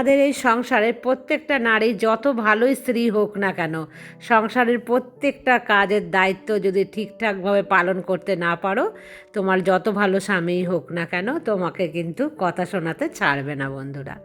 আমাদের এই সংসারে প্রত্যেকটা নারী যত ভালোই স্ত্রী হোক না কেন, সংসারের প্রত্যেকটা কাজের দায়িত্ব যদি ঠিকঠাকভাবে পালন করতে না পারো, তোমার যত ভালো স্বামীই হোক না কেন, তোমাকে কিন্তু কথা শোনাতে ছাড়বে না বন্ধুরা।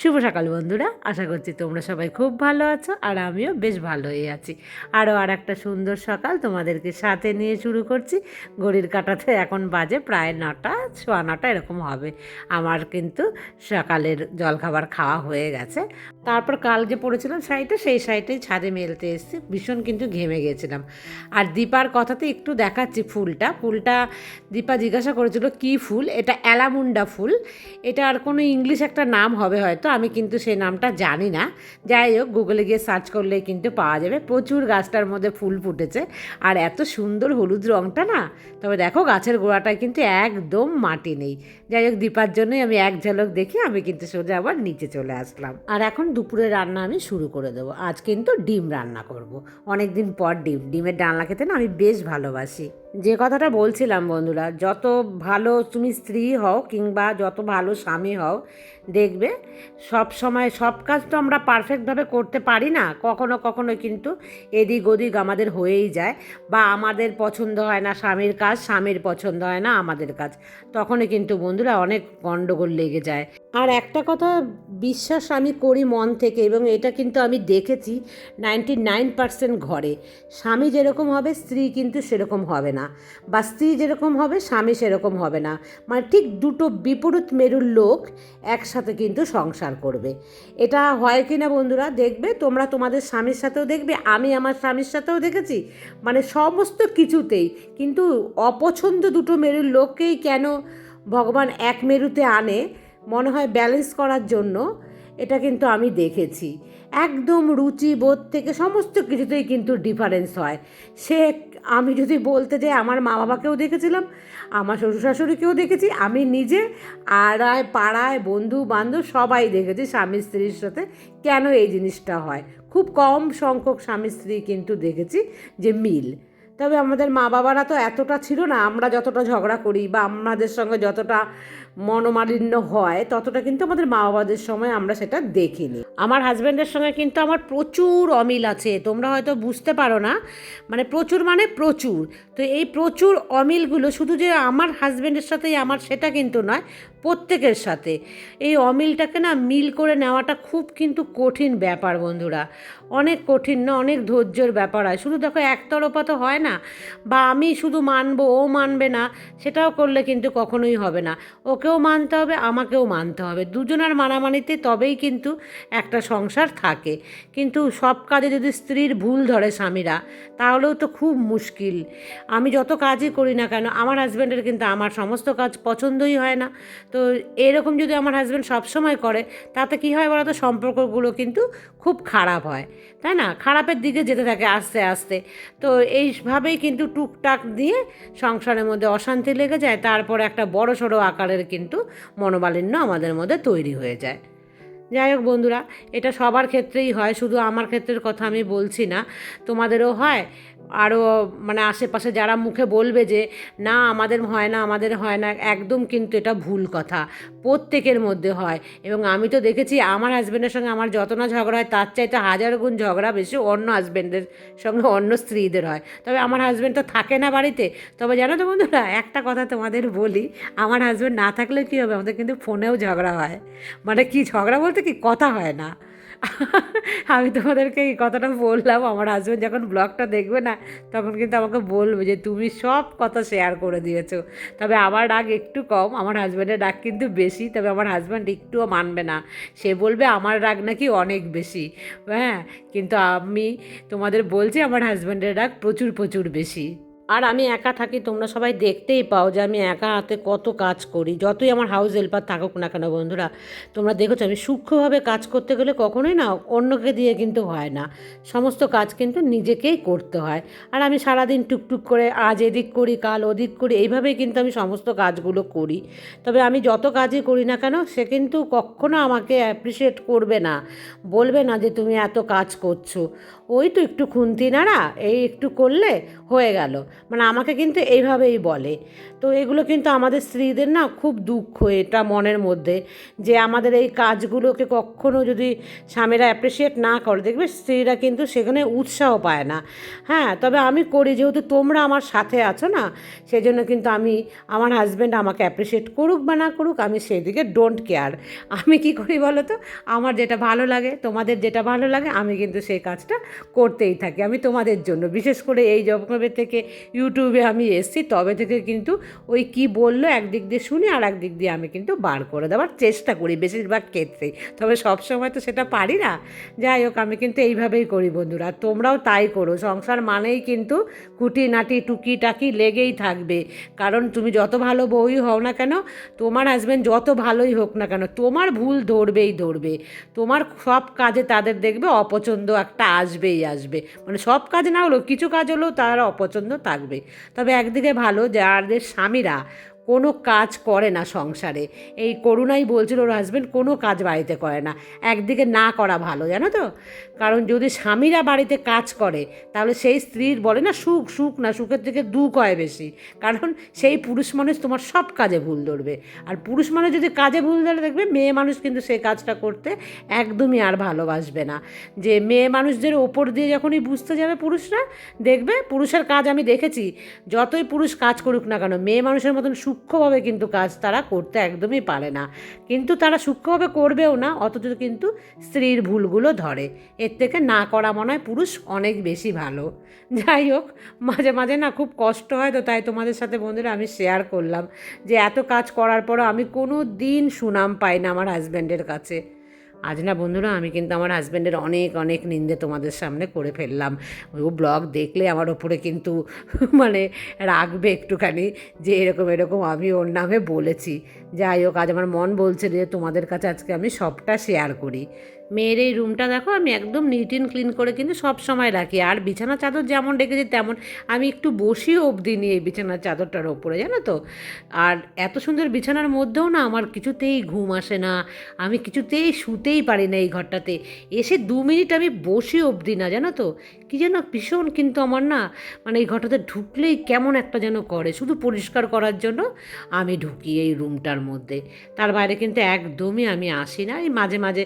শুভ সকাল বন্ধুরা, আশা করছি তোমরা সবাই খুব ভালো আছো আর আমিও বেশ ভালোই আছি। আরও আর একটা সুন্দর সকাল তোমাদেরকে সাথে নিয়ে শুরু করছি। ঘড়ির কাটাতে এখন বাজে প্রায় নটা, সোয়া নটা এরকম হবে। আমার কিন্তু সকালের জলখাবার খাওয়া হয়ে গেছে। তারপর কাল যে পড়েছিলাম শাড়িটা, সেই শাড়িটাই ছাদে মেলতে এসেছি। ভীষণ কিন্তু ঘেমে গেছিলাম। আর দীপার কথাতে একটু দেখাচ্ছি ফুলটা। ফুলটা দীপা জিজ্ঞাসা করেছিল, কি ফুল? এটা অ্যালামুন্ডা ফুল। এটা আর কোনো ইংলিশ একটা নাম হবে হয়তো, আমি কিন্তু সেই নামটা জানি না। যাই হোক গুগলে গিয়ে সার্চ করলে কিন্তু পাওয়া যাবে। প্রচুর গাছটার মধ্যে ফুল ফুটেছে। আর এত সুন্দর হলুদ রঙটা না, তবে দেখো গাছের গোড়াটায় কিন্তু একদম মাটি নেই। যাই হোক, দীপার জন্যই আমি এক ঝলক দেখি, আমি কিন্তু সোজা আবার নিচে চলে আসলাম। আর এখন দুপুরে রান্না আমি শুরু করে দেবো। আজ কিন্তু ডিম রান্না করব। অনেক দিন পর ডিম, ডিমের ডালনা খেতে না আমি বেশ ভালোবাসি। যে কথাটা বলছিলাম বন্ধুরা, যত ভালো তুমি স্ত্রী হও কিংবা যত ভালো স্বামী হও, দেখবে সব সময় সব কাজ তো আমরা পারফেক্টভাবে করতে পারি না, কখনো কখনো কিন্তু এদিক ওদিক আমাদের হয়েই যায়, বা আমাদের পছন্দ হয় না স্বামীর কাজ, স্বামীর পছন্দ হয় না আমাদের কাজ, তখনই কিন্তু বন্ধুরা অনেক গণ্ডগোল লেগে যায়। আর একটা কথা বিশ্বাস আমি করি মন থেকে, এবং এটা কিন্তু আমি দেখেছি নাইনটি নাইন পার্সেন্ট ঘরে। স্বামী যেরকম হবে, স্ত্রী কিন্তু সেরকম হবে না। বা স্ত্রী যেরকম হবে, স্বামী সেরকম হবে না। মানে ঠিক দুটো বিপরীত মেরুর লোক একসাথে কিন্তু সংসার করবে। এটা হয় কি না বন্ধুরা, দেখবে? তোমরা তোমাদের স্বামীর সাথেও দেখবে, আমি আমার স্বামীর সাথেও দেখেছি। মানে সমস্ত কিছুতেই। কিন্তু অপছন্দ দুটো মেরুর লোককেই কেন ভগবান এক মেরুতে আনে? মনে হয় ব্যালেন্স করার জন্য, এটা কিন্তু আমি দেখেছি। একদম রুচি, বোধ থেকে সমস্ত কিছুতেই কিন্তু ডিফারেন্স হয়। সে আমি যদি বলতে যাই, আমার মা বাবাকেও দেখেছিলাম, আমার শ্বশুর শাশুড়িকেও দেখেছি, আমি নিজে আড়ায়, পাড়ায় বন্ধু বান্ধব সবাই দেখেছি স্বামী স্ত্রীর সাথে কেন এই জিনিসটা হয়। খুব কম সংখ্যক স্বামী স্ত্রী কিন্তু দেখেছি যে মিল। তবে আমাদের মা বাবারা তো এতটা ছিল না, আমরা যতটা ঝগড়া করি বা আমাদের সঙ্গে যতটা মনোমালিন্য হয়, ততটা কিন্তু আমাদের মা বাবাদের সময় আমরা সেটা দেখিনি। আমার হাজব্যান্ডের সঙ্গে কিন্তু আমার প্রচুর অমিল আছে, তোমরা হয়তো বুঝতে পারো না। মানে প্রচুর মানে প্রচুর। তো এই প্রচুর অমিলগুলো শুধু যে আমার হাজব্যান্ডের সাথেই, আমার সেটা কিন্তু নয়, প্রত্যেকের সাথে। এই অমিলটাকে না মিল করে নেওয়াটা খুব কিন্তু কঠিন ব্যাপার বন্ধুরা। অনেক কঠিন না, অনেক ধৈর্যের ব্যাপার হয়। শুধু দেখো একতরফা তো হয় না, বা আমি শুধু মানবো, ও মানবে না, সেটাও করলে কিন্তু কখনোই হবে না। ওকেও মানতে হবে, আমাকেও মানতে হবে। দুজনের মানামানিতে তবেই কিন্তু একটা সংসার থাকে। কিন্তু সব কাজে যদি স্ত্রীর ভুল ধরে স্বামীরা, তাহলেও তো খুব মুশকিল। আমি যত কাজই করি না কেন, আমার হাজব্যান্ডের কিন্তু আমার সমস্ত কাজ পছন্দই হয় না। তো এরকম যদি আমার হাজব্যান্ড সবসময় করে, তাতে কী হয় বলতো? সম্পর্কগুলো কিন্তু খুব খারাপ হয়। তাই না? খারাপের দিকে যেতে থাকে আস্তে আস্তে। তো এইভাবেই কিন্তু টুকটাক দিয়ে সংসারের মধ্যে অশান্তি লেগে যায়। তারপর একটা বড় সড়ো আকারের কিন্তু মনোমালিন্য আমাদের মধ্যে তৈরি হয়ে যায়। যাই হোক বন্ধুরা, এটা সবার ক্ষেত্রেই হয়, শুধু আমার ক্ষেত্রের কথা আমি বলছি না, তোমাদেরও হয়। আরও মানে আশেপাশে যারা মুখে বলবে যে, না, আমাদের হয় না, আমাদের হয় না, একদম কিন্তু এটা ভুল কথা। প্রত্যেকের মধ্যে হয়। এবং আমি তো দেখেছি, আমার হাজব্যান্ডের সঙ্গে আমার যত না ঝগড়া হয়, তার চাইতে হাজার গুণ ঝগড়া বেশি অন্য হাজব্যান্ডের সঙ্গে অন্য স্ত্রীদের হয়। তবে আমার হাজব্যান্ড তো থাকে না বাড়িতে। তবে জানো তো বন্ধুরা, একটা কথা তোমাদের বলি, আমার হাজব্যান্ড না থাকলে কী হবে? আমাদের কিন্তু ফোনেও ঝগড়া হয়। মানে কি ঝগড়া বলতে কি? কথা হয় না। আমি তোমাদেরকে এই কথাটা বললাম, আমার হাজব্যান্ড যখন ব্লগটা দেখবে না, তখন কিন্তু আমাকে বলবে যে, তুমি সব কথা শেয়ার করে দিয়েছ। তবে আমার রাগ একটু কম, আমার হাজব্যান্ডের রাগ কিন্তু বেশি, তবে আমার হাজব্যান্ড একটুও মানবে না। সে বলবে, আমার রাগ নাকি অনেক বেশি। হ্যাঁ কিন্তু আমি তোমাদের বলছি, আমার হাজব্যান্ডের রাগ প্রচুর প্রচুর বেশি। আর আমি একা থাকি, তোমরা সবাই দেখতেই পাও যে আমি একা হাতে কত কাজ করি। যতই আমার হাউস হেল্পার থাকুক না কেন বন্ধুরা, তোমরা দেখেছ আমি সূক্ষ্মভাবে কাজ করতে গেলে কখনোই না অন্যকে দিয়ে কিন্তু হয় না। সমস্ত কাজ কিন্তু নিজেকেই করতে হয়। আর আমি সারাদিন টুকটুক করে আজ এদিক করি, কাল ওদিক করি, এইভাবেই কিন্তু আমি সমস্ত কাজগুলো করি। তবে আমি যত কাজই করি না কেন, সে কিন্তু কখনো আমাকে অ্যাপ্রিসিয়েট করবে না। বলবে না যে তুমি এত কাজ করছ। ওই তো একটু খুন্তি নাড়া, এই একটু করলে হয়ে গেল। মানে আমাকে কিন্তু এইভাবেই বলে। তো এগুলো কিন্তু আমাদের স্ত্রীদের না খুব দুঃখ, এটা মনের মধ্যে, যে আমাদের এই কাজগুলোকে কখনো যদি স্বামীরা অ্যাপ্রিসিয়েট না করে, দেখবে স্ত্রীরা কিন্তু সেখানে উৎসাহ পায় না। হ্যাঁ তবে আমি করি, যেহেতু তোমরা আমার সাথে আছো না সেই জন্য কিন্তু আমি, আমার হাজব্যান্ড আমাকে অ্যাপ্রিসিয়েট করুক বা না করুক, আমি সেদিকে ডোন্ট কেয়ার আমি কি করি বলো তো আমার যেটা ভালো লাগে, তোমাদের যেটা ভালো লাগে, আমি কিন্তু সেই কাজটা করতেই থাকি। আমি তোমাদের জন্য, বিশেষ করে এই জবে থেকে ইউটিউবে আমি এসছি, তবে থেকে কিন্তু ওই কি বলল, একদিক দিয়ে শুনি আর একদিক দিয়ে আমি কিন্তু বার করে দেওয়ার চেষ্টা করি বেশিরভাগ ক্ষেত্রেই। তবে সব সময় তো সেটা পারি না। যাই হোক, আমি কিন্তু এইভাবেই করি বন্ধুরা তোমরাও তাই করো। সংসার মানেই কিন্তু খুঁটিনাটি টুকি টাকি লেগেই থাকবে। কারণ তুমি যত ভালো বউই হও না কেন, তোমার হাজব্যান্ড যত ভালোই হোক না কেন, তোমার ভুল ধরবেই ধরবে। তোমার সব কাজে তাদের দেখবে, অপছন্দ একটা আসবেই আসবে। মানে সব কাজ না হলেও, কিছু কাজ হলেও তার অপছন্দ থাকবে। তবে একদিকে ভালো যাদের স্বামীরা কোনো কাজ করে না সংসারে। এই করুণাই বলছিল ওর হাজব্যান্ড কোনো কাজ বাড়িতে করে না। একদিকে না করা ভালো, জানো তো? কারণ যদি স্বামীরা বাড়িতে কাজ করে, তাহলে সেই স্ত্রীর বলে না, সুখ সুখ না, সুখের থেকে দুঃখ হয় বেশি। কারণ সেই পুরুষ মানুষ তোমার সব কাজে ভুল ধরবে। আর পুরুষ মানুষ যদি কাজে ভুল ধরে, দেখবে মেয়ে মানুষ কিন্তু সেই কাজটা করতে একদমই আর ভালোবাসবে না। যে মেয়ে মানুষদের ওপর দিয়ে যখনই বুঝতে যাবে পুরুষরা, দেখবে পুরুষের কাজ আমি দেখেছি, যতই পুরুষ কাজ করুক না কেন, মেয়ে মানুষের মতন সূক্ষ্মভাবে কিন্তু কাজ তারা করতে একদমই পারে না। কিন্তু তারা সূক্ষ্মভাবে করবেও না, অথচ কিন্তু স্ত্রীর ভুলগুলো ধরে। এর থেকে না করা মনে হয় পুরুষ অনেক বেশি ভালো। যাই হোক, মাঝে মাঝে না খুব কষ্ট হয় তো, তাই তোমাদের সাথে বন্ধুরা আমি শেয়ার করলাম যে এত কাজ করার পরও আমি কোনো দিন সুনাম পাই না আমার হাজব্যান্ডের কাছে। আজ না বন্ধুরা, আমি কিন্তু আমার হাজব্যান্ডের অনেক অনেক নিন্দে তোমাদের সামনে করে ফেললাম। ও ব্লগ দেখলে আমার ওপরে কিন্তু মানে রাখবে একটুখানি যে এরকম এরকম আমি ওর নামে বলেছি। যাই হোক, আজ আমার মন বলছে যে তোমাদের কাছে আজকে আমি সবটা শেয়ার করি। মেয়ের এই রুমটা দেখো, আমি একদম নিট অ্যান্ড ক্লিন করে কিন্তু সব সময় রাখি। আর বিছানা চাদর যেমন রেখেছি তেমন আমি একটু বসিও অবধি নিই এই বিছানার চাদরটার ওপরে, জানো তো? আর এত সুন্দর বিছানার মধ্যেও না আমার কিছুতেই ঘুম আসে না, আমি কিছুতেই শুতেই পারি না এই ঘরটাতে। এসে দু মিনিট আমি বসি অবধি না, জানো তো? কি যেন ভীষণ কিন্তু আমার না মানে এই ঘরটাতে ঢুকলেই কেমন একটা যেন করে, শুধু পরিষ্কার করার জন্য আমি ঢুকি এই রুমটার মধ্যে। তার বাইরে কিন্তু একদমই আমি আসি না, এই মাঝে মাঝে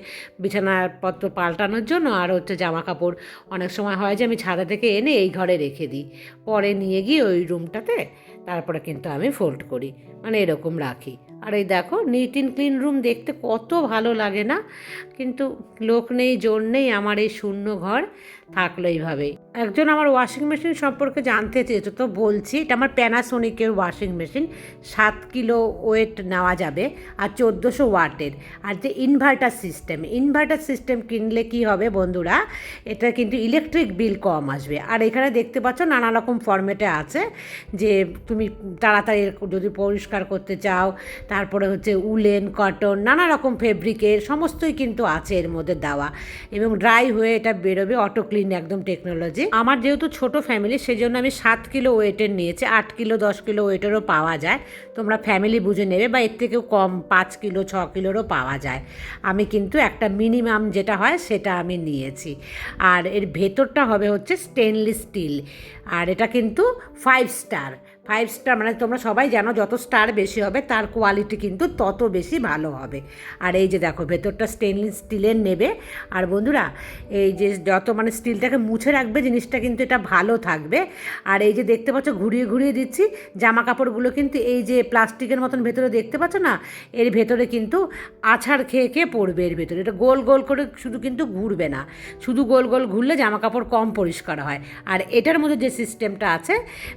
বিছানাপত্র পাল্টানোর জন্য আর হচ্ছে জামা কাপড় অনেক সময় হয় যে আমি ছাদা থেকে এনে এই ঘরে রেখে দিই। পরে নিয়ে গিয়ে ওই রুমটাতে তারপরে কিন্তু আমি ফোল্ড করি। মানে এরকম রাখি। আর এই দেখো নিট ইন ক্লিন রুম দেখতে কত ভালো লাগে না? কিন্তু লোক নেই, জোর নেই আমার এই শূন্য ঘর। থাকল এইভাবেই একজন আমার ওয়াশিং মেশিন সম্পর্কে জানতে চেয়েছো, তো বলছি, এটা আমার প্যানাসোনিকের ওয়াশিং মেশিন সাত কিলো ওয়েট নেওয়া যাবে আর চোদ্দোশো ওয়াটের। আর যে ইনভার্টার সিস্টেম ইনভার্টার সিস্টেম কিনলে কি হবে বন্ধুরা, এটা কিন্তু ইলেকট্রিক বিল কম আসবে। আর এখানে দেখতে পাচ্ছ নানা রকম ফর্মেটে আছে, যে তুমি তাড়াতাড়ি যদি পরিষ্কার করতে চাও, তারপরে হচ্ছে উলেন কটন নানা রকম ফেব্রিকের সমস্তই কিন্তু আছে এর মধ্যে দেওয়া। এবং ড্রাই হয়ে এটা বেরোবে অটো ক্লিন একদম টেকনোলজি আমার যেহেতু ছোট ফ্যামিলি সেই জন্য আমি সাত কিলো ওয়েটের নিয়েছি। আট কিলো, দশ কিলো ওয়েটেরও পাওয়া যায়। তোমরা ফ্যামিলি বুঝে নেবে বা এর থেকেও কম পাঁচ কিলো, ছ কিলোরও পাওয়া যায়। আমি কিন্তু একটা মিনিমাম যেটা হয়, সেটা আমি নিয়েছি। আর এর ভেতরটা হবে হচ্ছে স্টেনলেস স্টিল আর এটা কিন্তু ফাইভ স্টার ফাইভ স্টার মানে তোমরা সবাই জানো যত স্টার বেশি হবে, তার কোয়ালিটি কিন্তু তত বেশি ভালো হবে। আর এই যে দেখো, ভেতরটা স্টেনলেস স্টিলের নেবে। আর বন্ধুরা, এই যে যত মানে স্টিলটাকে মুছে রাখবে, জিনিসটা কিন্তু এটা ভালো থাকবে। আর এই যে দেখতে পাচ্ছ, ঘুরিয়ে ঘুরিয়ে দিচ্ছি জামা কাপড়গুলো কিন্তু এই যে প্লাস্টিকের মতন ভেতরে দেখতে পাচ্ছ না, এর ভেতরে কিন্তু আছাড় খেয়ে খেয়ে পড়বে এর ভেতরে। এটা গোল গোল করে শুধু কিন্তু ঘুরবে না, শুধু গোল গোল ঘুরলে জামা কাপড় কম পরিষ্কার হয়। আর এটার মধ্যে যে সিস্টেমটা আছে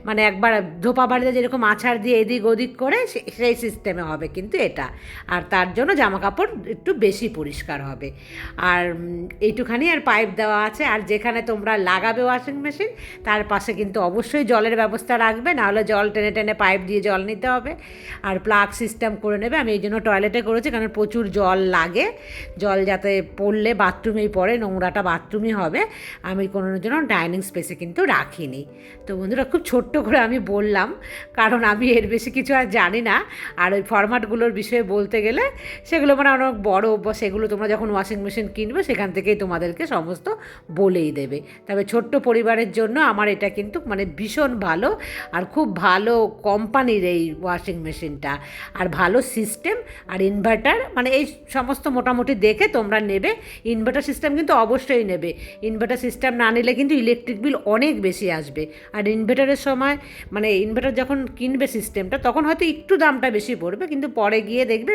মানে একবার ধোপা বাড়িতে যেরকম আছাড় দিয়ে এদিক ওদিক করে সেই সিস্টেমে হবে কিন্তু এটা। আর তার জন্য জামা কাপড় একটু বেশি পরিষ্কার হবে। আর এইটুখানি আর পাইপ দেওয়া আছে। আর যেখানে তোমরা লাগাবে ওয়াশিং মেশিন তার পাশে কিন্তু অবশ্যই জলের ব্যবস্থা রাখবে। নাহলে জল টেনে টেনে পাইপ দিয়ে জল নিতে হবে। আর প্লাগ সিস্টেম করে নেবে। আমি এই জন্য টয়লেটে করেছি, কারণ প্রচুর জল লাগে। জল যাতে পড়লে বাথরুমেই পড়ে নোংরাটা বাথরুমই হবে। আমি কোনো জন্য ডাইনিং স্পেসে কিন্তু রাখিনি। তো বন্ধুরা, খুব ছোট্ট করে আমি বললাম বললাম কারণ আমি এর বেশি কিছু আর জানি না। আর ওই ফরম্যাটগুলোর বিষয়ে বলতে গেলে সেগুলো মানে অনেক বড় সেগুলো তোমরা যখন ওয়াশিং মেশিন কিনবে, সেখান থেকেই তোমাদেরকে সমস্ত বলেই দেবে। তবে ছোট্ট পরিবারের জন্য আমার এটা কিন্তু মানে ভীষণ ভালো আর খুব ভালো কোম্পানির এই ওয়াশিং মেশিনটা আর ভালো সিস্টেম আর ইনভার্টার মানে এই সমস্ত মোটামুটি দেখে তোমরা নেবে। ইনভার্টার সিস্টেম কিন্তু অবশ্যই নেবে। ইনভার্টার সিস্টেম না নিলে কিন্তু ইলেকট্রিক বিল অনেক বেশি আসবে। আর ইনভার্টারের সময় মানে ইনভার্টার যখন কিনবে সিস্টেমটা, তখন হয়তো একটু দামটা বেশি পড়বে, কিন্তু পরে গিয়ে দেখবে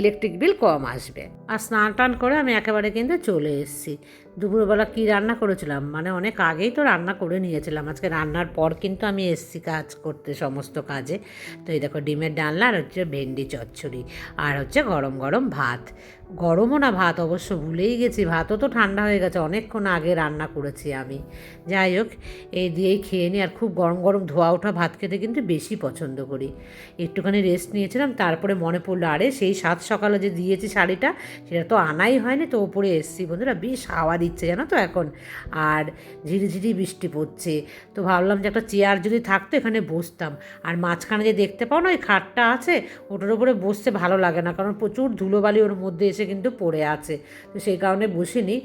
ইলেকট্রিক বিল কম আসবে। আর স্নান টান করে আমি একেবারে কিন্তু চলে এসেছি। দুপুরবেলা কী রান্না করেছিলাম? মানে অনেক আগেই তো রান্না করে নিয়েছিলাম। আজকে রান্নার পর কিন্তু আমি এসছি কাজ করতে সমস্ত কাজে। তো এই দেখো ডিমের ডালনা আর হচ্ছে ভেন্ডি চচ্চড়ি আর হচ্ছে গরম গরম ভাত। গরমও না ভাত, অবশ্য ভুলেই গেছি। ভাতও তো ঠান্ডা হয়ে গেছে। অনেকক্ষণ আগে রান্না করেছি আমি। যাই হোক, এই দিয়েই খেয়ে নিই। আর খুব গরম গরম ধোয়া ওঠা ভাত খেতে কিন্তু বেশি পছন্দ করি। একটুখানি রেস্ট নিয়েছিলাম, তারপরে মনে পড়ল, আরে সেই সাত সকালে যে দিয়েছি শাড়িটা, সেটা তো আনাই হয়নি। তো ওপরে এসছি বন্ধুরা, বেশ হাওয়া দিচ্ছে জানো তো এখন। আর ঝিরিঝিরি বৃষ্টি পড়ছে। তো ভাবলাম যে একটা চেয়ার যদি থাকতো এখানে বসতাম। আর মাঝখানে যে দেখতে পাও না ওই খাটটা আছে, ওটার উপরে বসতে ভালো লাগে না। কারণ প্রচুর ধুলোবালি ওর মধ্যে এসে কিন্তু পড়ে আছে। তো সেই কারণে বসিনি।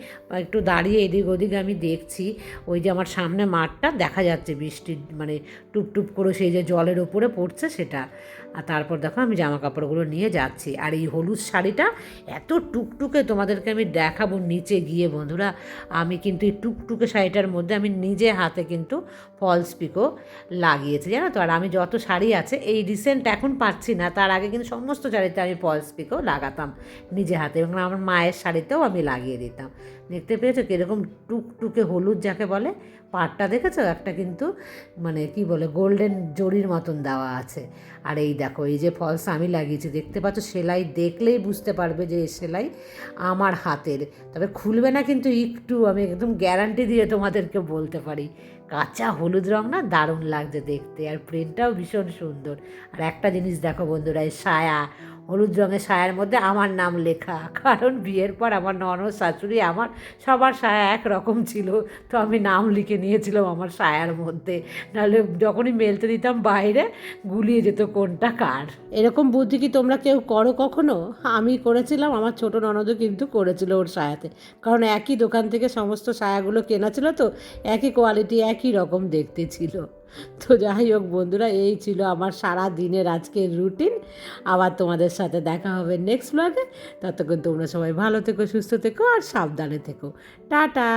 একটু দাঁড়িয়ে এদিক ওদিক আমি দেখছি। ওই যে আমার সামনে মাঠটা, দেখা যাচ্ছে বৃষ্টি মানে টুপ টুপ করে সেই যে জলের ওপরে পড়ছে সেটা। আর তারপর দেখো আমি জামা কাপড়গুলো নিয়ে যাচ্ছি। আর এই হলুদ শাড়িটা এত টুকটুকে তোমাদেরকে আমি দেখাবো নিচে গিয়ে বন্ধুরা। আমি কিন্তু এই টুকটুকে শাড়িটার মধ্যে আমি নিজে হাতে কিন্তু ফলস পিকো লাগিয়েছি, জানো তো? আর আমি যত শাড়ি আছে, এই রিসেন্ট এখন পাচ্ছি না, তার আগে কিন্তু সমস্ত শাড়িতে আমি ফলস পিকো লাগাতাম নিজে হাতে এবং আমার মায়ের শাড়িতেও আমি লাগিয়ে দিতাম। দেখতে পেয়েছ কীরকম টুকটুকে হলুদ যাকে বলে, পাটটা দেখেছ? একটা কিন্তু মানে কি বলে গোল্ডেন জরির মতন দেওয়া আছে। আর এই দেখো, এই যে ফলস আমি লাগিয়েছি, দেখতে পাচ্ছ, সেলাই দেখলেই বুঝতে পারবে যে এই সেলাই আমার হাতের। তবে খুলবে না কিন্তু একটু, আমি একদম গ্যারান্টি দিয়ে তোমাদেরকে বলতে পারি। কাঁচা হলুদ রং না দারুণ লাগছে দেখতে, আর প্রিন্টটাও ভীষণ সুন্দর। আর একটা জিনিস দেখো বন্ধুরা, এই সায়া, হলুদ রঙের সায়ার মধ্যে আমার নাম লেখা, কারণ বিয়ের পর আমার ননদ, শাশুড়ি, আমার সবার সায়া একরকম ছিল। তো আমি নাম লিখে নিয়েছিলাম আমার সায়ার মধ্যে। নাহলে যখনই মেলতে দিতাম, বাইরে গুলিয়ে যেত কোনটা কার? এরকম বুদ্ধি কি তোমরা কেউ করো কখনো? আমি করেছিলাম, আমার ছোট ননদও কিন্তু করেছিল ওর সায়াতে। কারণ একই দোকান থেকে সমস্ত সায়াগুলো কেনা ছিল তো, একই কোয়ালিটি একই রকম দেখতে ছিল। তো যাই হোক বন্ধুরা, এই ছিল আমার সারা দিনের আজকের রুটিন আবার তোমাদের সাথে দেখা হবে নেক্সট ব্লগে ততক্ষণ তোমরা সবাই ভালো থেকো, সুস্থ থেকো আর সাবধানে থেকো। টাটা!